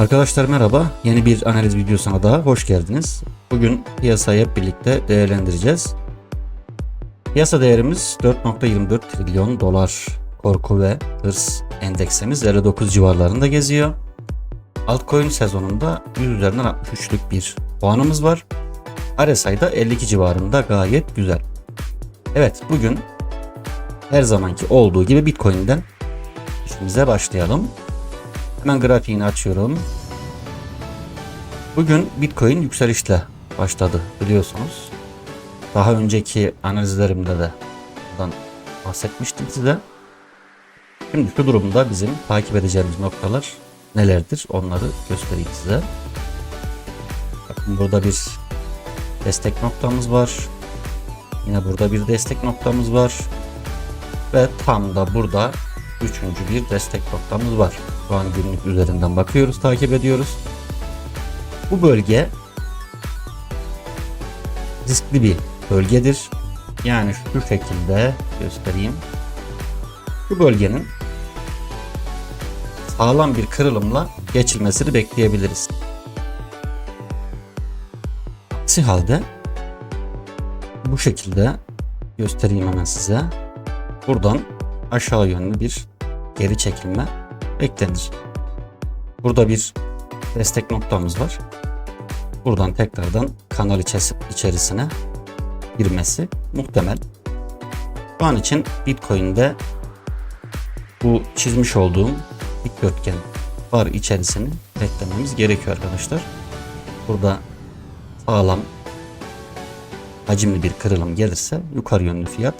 Arkadaşlar merhaba. Yeni bir analiz videosuna daha hoş geldiniz. Bugün piyasayı hep birlikte değerlendireceğiz. Piyasa değerimiz 4.24 trilyon dolar. Korku ve hırs endeksimiz 59 civarlarında geziyor. Altcoin sezonunda 100 üzerinden 63'lük bir puanımız var. RSI'da 52 civarında gayet güzel. Evet bugün her zamanki olduğu gibi Bitcoin'den işimize başlayalım. Hemen grafiğini açıyorum. Bugün Bitcoin yükselişle başladı biliyorsunuz. Daha önceki analizlerimde de bundan bahsetmiştim size. Şimdi şu durumda bizim takip edeceğimiz noktalar nelerdir onları göstereyim size. Bakın burada bir destek noktamız var. Yine burada bir destek noktamız var. Ve tam da burada üçüncü bir destek noktamız var. Şu günlük üzerinden bakıyoruz, takip ediyoruz. Bu bölge riskli bir bölgedir. Yani şu şekilde göstereyim. Bu bölgenin sağlam bir kırılımla geçilmesini bekleyebiliriz. Aksi halde bu şekilde göstereyim hemen size. Buradan aşağı yönlü bir geri çekilme beklenir. Burada bir destek noktamız var. Buradan tekrardan kanal içerisi- içerisine girmesi muhtemel. Şu an için Bitcoin'de bu çizmiş olduğum dikdörtgen var içerisini beklememiz gerekiyor arkadaşlar. Burada sağlam hacimli bir kırılım gelirse yukarı yönlü fiyat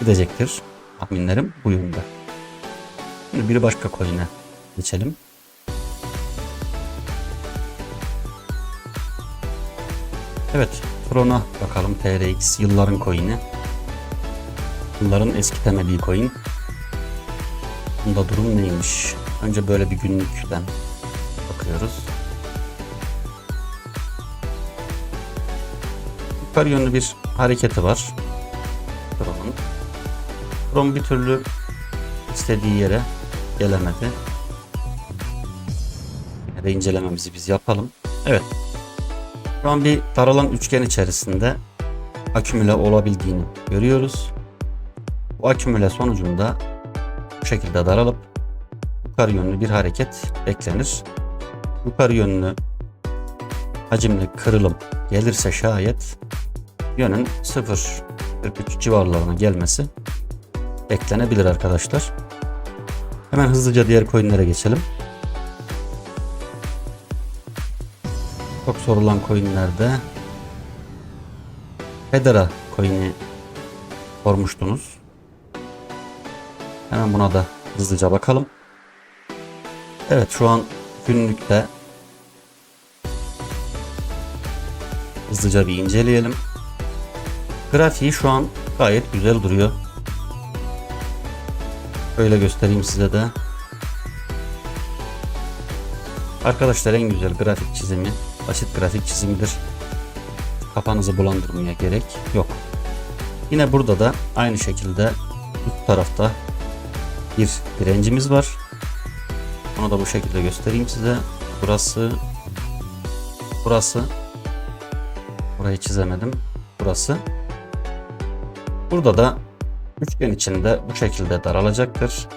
gidecektir. Tahminlerim bu yönde. Bir başka coin'e geçelim. Evet, Tron'a bakalım TRX yılların coin'i. Yılların eski temeli coin. Bunda durum neymiş? Önce böyle bir günlükten bakıyoruz. Yukarı yönlü bir hareketi var. Tron'un. Tron bir türlü istediği yere gelemedi. Yine de incelememizi biz yapalım. Evet. Şu an bir daralan üçgen içerisinde akümüle olabildiğini görüyoruz. Bu akümüle sonucunda bu şekilde daralıp yukarı yönlü bir hareket beklenir. Yukarı yönlü hacimli kırılım gelirse şayet yönün 0.43 civarlarına gelmesi beklenebilir arkadaşlar. Hemen hızlıca diğer coinlere geçelim. Çok sorulan coinlerde Federa coin'i sormuştunuz. Hemen buna da hızlıca bakalım. Evet şu an günlükte hızlıca bir inceleyelim. Grafiği şu an gayet güzel duruyor. Şöyle göstereyim size de. Arkadaşlar en güzel grafik çizimi basit grafik çizimidir. Kafanızı bulandırmaya gerek yok. Yine burada da aynı şekilde üst tarafta bir direncimiz var. Onu da bu şekilde göstereyim size. Burası burası burayı çizemedim. Burası. Burada da Üçgen içinde bu şekilde daralacaktır.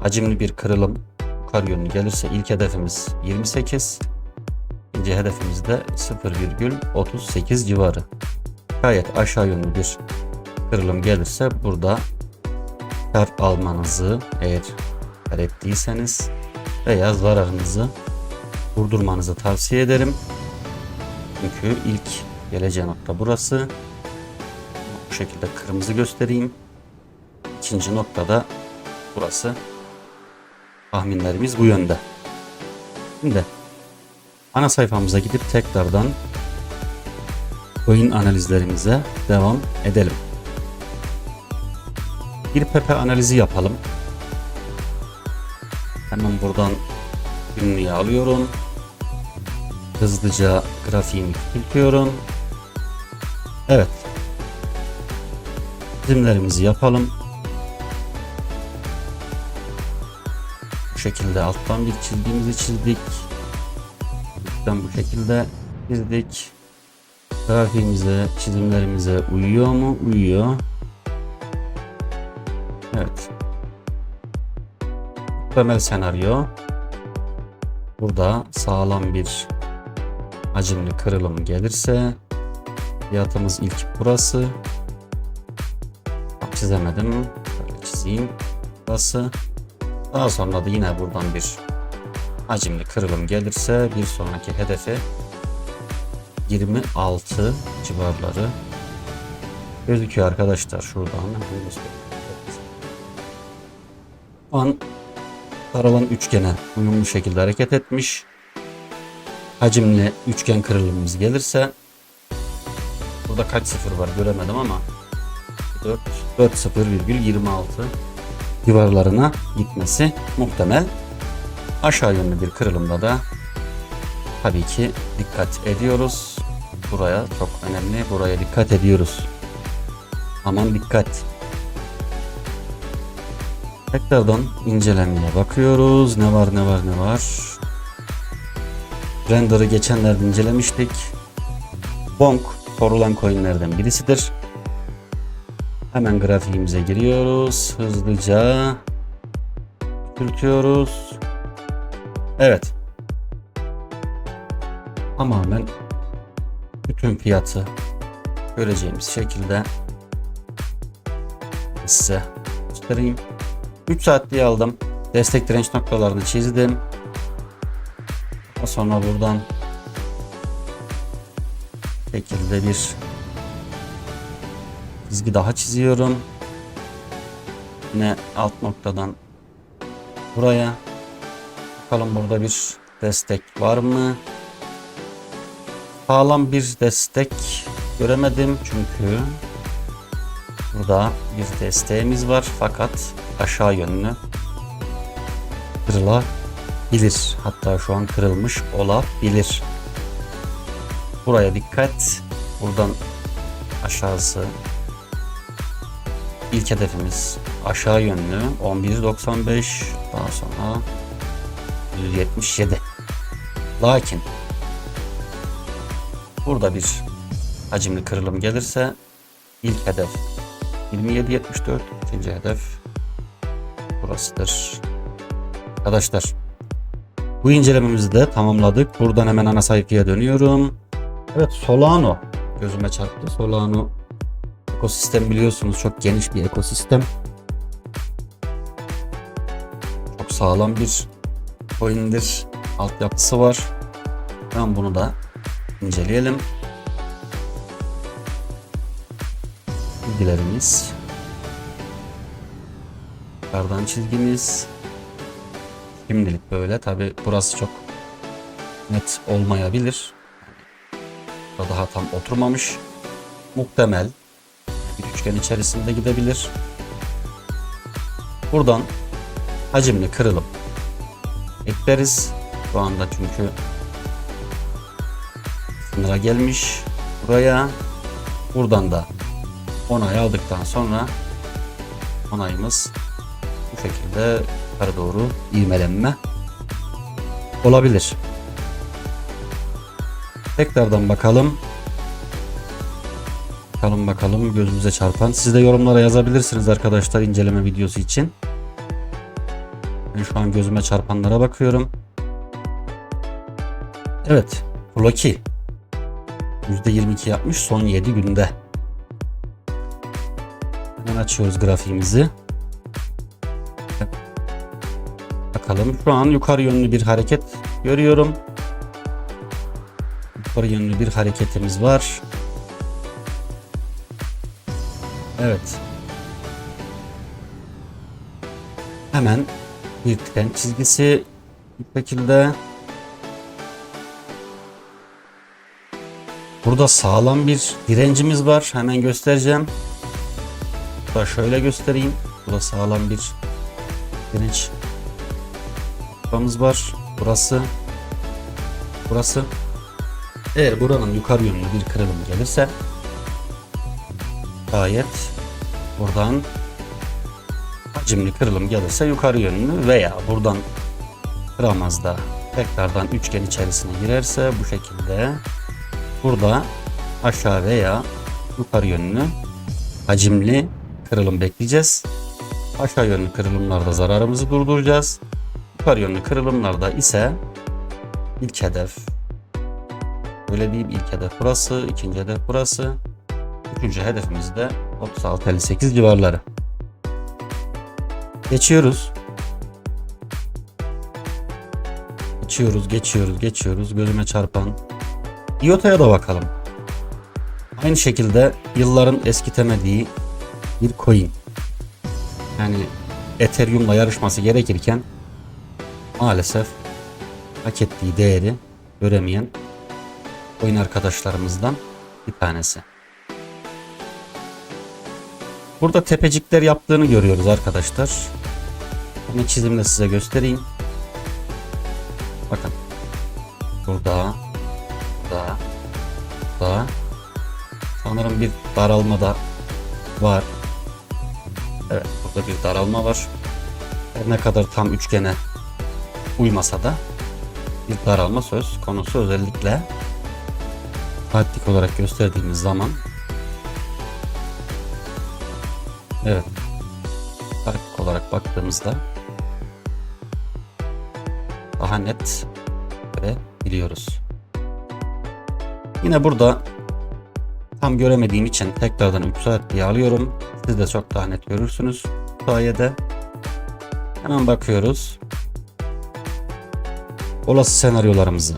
Hacimli bir kırılım yukarı yönlü gelirse ilk hedefimiz 28. İkinci hedefimiz de 0,38 civarı. Gayet aşağı yönlü bir kırılım gelirse burada kar almanızı eğer kar ettiyseniz veya zararınızı durdurmanızı tavsiye ederim. Çünkü ilk geleceği nokta burası. Bu şekilde kırmızı göstereyim. İkinci noktada burası. Tahminlerimiz bu yönde. Şimdi ana sayfamıza gidip tekrardan coin analizlerimize devam edelim. Bir Pepe analizi yapalım. Hemen buradan günlüğü alıyorum. Hızlıca grafiğimi küçültüyorum. Evet. Çizimlerimizi yapalım. Şekilde alttan bir çizgimizi çizdik. Üstten bu şekilde çizdik. Grafiğimize, çizimlerimize uyuyor mu? Uyuyor. Evet. Temel senaryo. Burada sağlam bir hacimli kırılım gelirse fiyatımız ilk burası. Çizemedim. Şöyle çizeyim. Burası. Daha sonra da yine buradan bir hacimli kırılım gelirse bir sonraki hedefi 26 civarları gözüküyor arkadaşlar şuradan. Şu an karalan üçgene uyumlu şekilde hareket etmiş. Hacimli üçgen kırılımımız gelirse burada kaç sıfır var göremedim ama 4 4 0,26 civarlarına gitmesi muhtemel. Aşağı yönlü bir kırılımda da tabii ki dikkat ediyoruz. Buraya çok önemli. Buraya dikkat ediyoruz. Aman dikkat. Tekrardan incelemeye bakıyoruz. Ne var ne var ne var. Render'ı geçenlerde incelemiştik. Bonk sorulan coinlerden birisidir. Hemen grafiğimize giriyoruz. Hızlıca küçültüyoruz. Evet. Tamamen bütün fiyatı göreceğimiz şekilde size göstereyim. 3 saat diye aldım. Destek direnç noktalarını çizdim. Sonra buradan şekilde bir çizgi daha çiziyorum. Yine alt noktadan buraya. Bakalım burada bir destek var mı? Sağlam bir destek göremedim çünkü burada bir desteğimiz var fakat aşağı yönlü kırılabilir. Hatta şu an kırılmış olabilir. Buraya dikkat. Buradan aşağısı İlk hedefimiz aşağı yönlü 11.95 daha sonra 177 lakin burada bir hacimli kırılım gelirse ilk hedef 27.74 ikinci hedef burasıdır. Arkadaşlar bu incelememizi de tamamladık. Buradan hemen ana sayfaya dönüyorum. Evet Solano. Gözüme çarptı. Solano ekosistem biliyorsunuz çok geniş bir ekosistem. Çok sağlam bir coin'dir. Altyapısı var. Ben bunu da inceleyelim. Bilgilerimiz. Yukarıdan çizgimiz. Şimdilik böyle. Tabi burası çok net olmayabilir. Daha tam oturmamış. Muhtemel üçgen içerisinde gidebilir. Buradan hacimli kırılım ekleriz. Şu anda çünkü sınıra gelmiş. Buraya buradan da onay aldıktan sonra onayımız bu şekilde yukarı doğru ivmelenme olabilir. Tekrardan bakalım. Bakalım bakalım gözümüze çarpan. Siz de yorumlara yazabilirsiniz arkadaşlar inceleme videosu için. Ben şu an gözüme çarpanlara bakıyorum. Evet. Floki. %22 yapmış son 7 günde. Hemen açıyoruz grafiğimizi. Bakalım şu an yukarı yönlü bir hareket görüyorum. Yukarı yönlü bir hareketimiz var. Evet. Hemen tren çizgisi bu şekilde. Burada sağlam bir direncimiz var. Hemen göstereceğim. Burada şöyle göstereyim. Burada sağlam bir direnç noktamız var. Burası. Burası. Eğer buranın yukarı yönlü bir kırılım gelirse Gayet buradan hacimli kırılım gelirse yukarı yönlü veya buradan kıramaz da tekrardan üçgen içerisine girerse bu şekilde burada aşağı veya yukarı yönlü hacimli kırılım bekleyeceğiz. Aşağı yönlü kırılımlarda zararımızı durduracağız. Yukarı yönlü kırılımlarda ise ilk hedef Öyle diyeyim ilk hedef burası, ikinci hedef burası. Üçüncü hedefimiz de 36-58 civarları. Geçiyoruz. Geçiyoruz, geçiyoruz, geçiyoruz. Gözüme çarpan. IOTA'ya da bakalım. Aynı şekilde yılların eskitemediği bir coin. Yani Ethereum'la yarışması gerekirken maalesef hak ettiği değeri göremeyen oyun arkadaşlarımızdan bir tanesi. Burada tepecikler yaptığını görüyoruz arkadaşlar. Bunu çizimle size göstereyim. Bakın. Burada. Burada. Burada. Sanırım bir daralma da var. Evet burada bir daralma var. Her ne kadar tam üçgene uymasa da bir daralma söz konusu özellikle taktik olarak gösterdiğimiz zaman evet taktik olarak baktığımızda daha net görebiliyoruz. Yine burada tam göremediğim için tekrardan 3 saat diye alıyorum. Siz de çok daha net görürsünüz bu sayede. Hemen bakıyoruz. Olası senaryolarımızı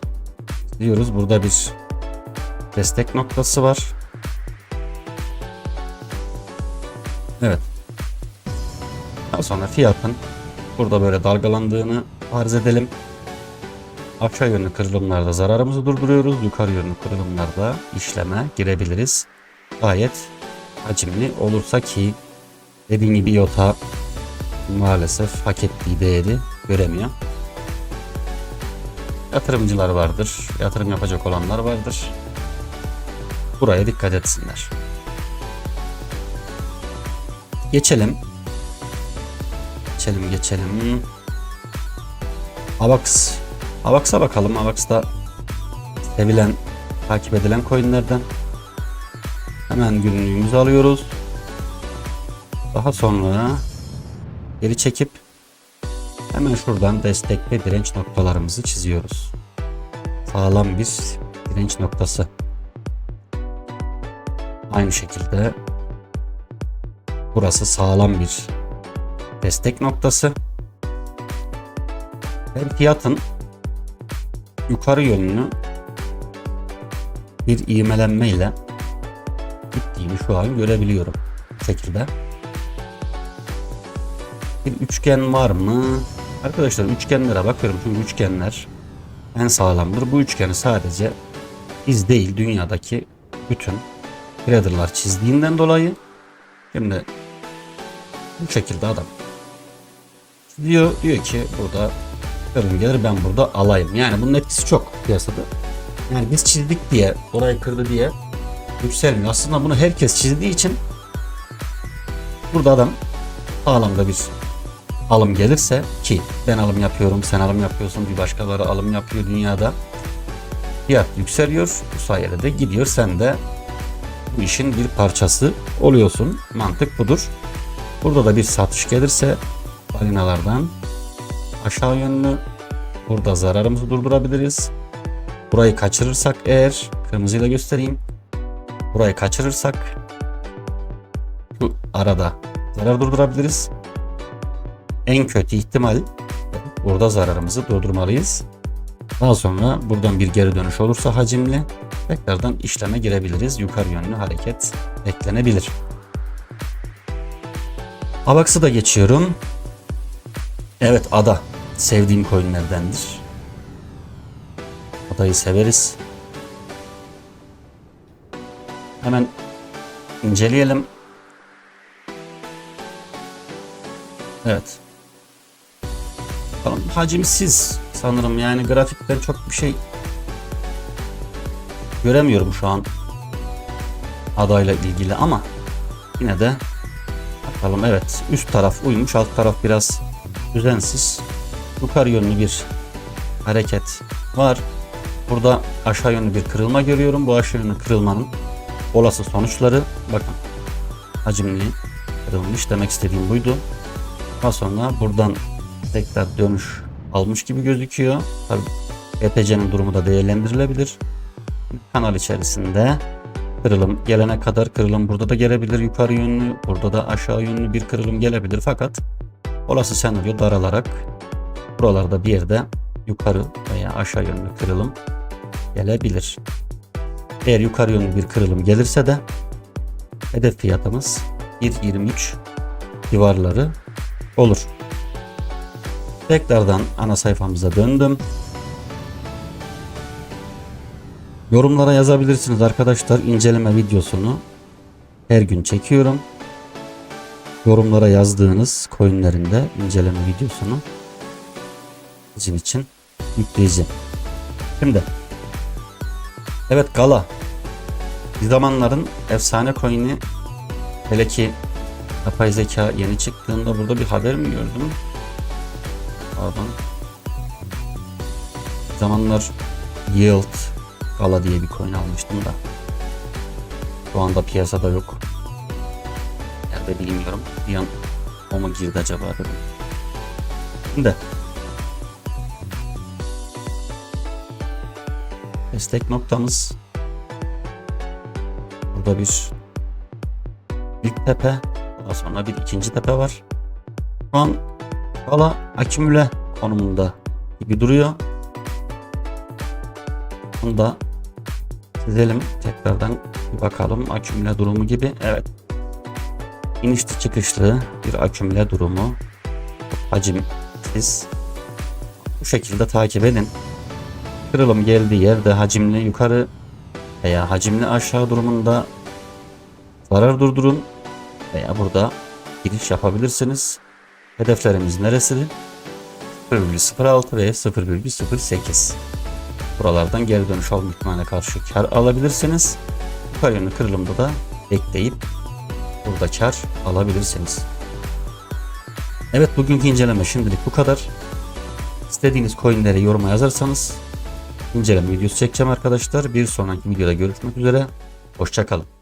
diyoruz. Burada bir destek noktası var. Sonra fiyatın burada böyle dalgalandığını farz edelim. Aşağı yönlü kırılımlarda zararımızı durduruyoruz. Yukarı yönlü kırılımlarda işleme girebiliriz. Gayet hacimli olursa ki dediğim gibi IOTA maalesef hak ettiği değeri göremiyor. Yatırımcılar vardır. Yatırım yapacak olanlar vardır. Buraya dikkat etsinler. Geçelim. Geçelim geçelim. Avax. Avax'a bakalım. Avax da sevilen, takip edilen coinlerden. Hemen günlüğümüzü alıyoruz. Daha sonra geri çekip hemen şuradan destek ve direnç noktalarımızı çiziyoruz. Sağlam bir direnç noktası. Aynı şekilde burası sağlam bir destek noktası. Ben fiyatın yukarı yönlü bir ivmelenme ile gittiğini şu an görebiliyorum. Bu şekilde. Bir üçgen var mı? Arkadaşlar üçgenlere bakıyorum. Çünkü üçgenler en sağlamdır. Bu üçgeni sadece biz değil dünyadaki bütün traderlar çizdiğinden dolayı şimdi bu şekilde adam diyor diyor ki burada kırın gelir ben burada alayım. Yani bunun etkisi çok piyasada. Yani biz çizdik diye orayı kırdı diye yükselmiyor. Aslında bunu herkes çizdiği için burada adam sağlamda bir alım gelirse ki ben alım yapıyorum sen alım yapıyorsun bir başkaları alım yapıyor dünyada fiyat yükseliyor bu sayede de gidiyor sen de bu işin bir parçası oluyorsun mantık budur burada da bir satış gelirse balinalardan aşağı yönlü burada zararımızı durdurabiliriz burayı kaçırırsak eğer kırmızıyla göstereyim burayı kaçırırsak şu arada zarar durdurabiliriz en kötü ihtimal burada zararımızı durdurmalıyız. Daha sonra buradan bir geri dönüş olursa hacimli tekrardan işleme girebiliriz. Yukarı yönlü hareket eklenebilir. Avax'ı da geçiyorum. Evet ada sevdiğim coinlerdendir. Adayı severiz. Hemen inceleyelim. Evet. Tamam, hacimsiz sanırım yani grafikten çok bir şey göremiyorum şu an adayla ilgili ama yine de bakalım evet üst taraf uymuş alt taraf biraz düzensiz yukarı yönlü bir hareket var. Burada aşağı yönlü bir kırılma görüyorum. Bu aşağı yönlü kırılmanın olası sonuçları bakın hacimli kırılmış demek istediğim buydu. Daha sonra buradan tekrar dönüş almış gibi gözüküyor. Tabii EPC'nin durumu da değerlendirilebilir. Kanal içerisinde kırılım gelene kadar kırılım burada da gelebilir yukarı yönlü, burada da aşağı yönlü bir kırılım gelebilir fakat olası senaryo daralarak buralarda bir yerde yukarı veya aşağı yönlü kırılım gelebilir. Eğer yukarı yönlü bir kırılım gelirse de hedef fiyatımız 1.23 civarları olur. Tekrardan ana sayfamıza döndüm. Yorumlara yazabilirsiniz arkadaşlar. İnceleme videosunu her gün çekiyorum. Yorumlara yazdığınız coinlerin de inceleme videosunu sizin için yükleyeceğim. Şimdi evet Gala bir zamanların efsane coin'i hele ki yapay zeka yeni çıktığında burada bir haber mi gördüm? Pardon. Bir zamanlar Yield Gala diye bir coin almıştım da. Şu anda piyasada yok. Nerede bilmiyorum. Bir an o mu girdi acaba dedim. Şimdi destek noktamız burada bir ilk tepe daha sonra bir ikinci tepe var. Şu an Gala akümüle konumunda gibi duruyor. Bunu da çizelim. Tekrardan bir bakalım akümüle durumu gibi. Evet. İnişli çıkışlı bir akümüle durumu. Hacimsiz. Bu şekilde takip edin. Kırılım geldiği yerde hacimli yukarı veya hacimli aşağı durumunda zarar durdurun veya burada giriş yapabilirsiniz. Hedeflerimiz neresi? 0,06 ve 0,08. Buralardan geri dönüş alma ihtimaline karşı kar alabilirsiniz. Yukarı yönlü kırılımda da bekleyip burada kar alabilirsiniz. Evet bugünkü inceleme şimdilik bu kadar. İstediğiniz coinleri yoruma yazarsanız inceleme videosu çekeceğim arkadaşlar. Bir sonraki videoda görüşmek üzere. Hoşçakalın.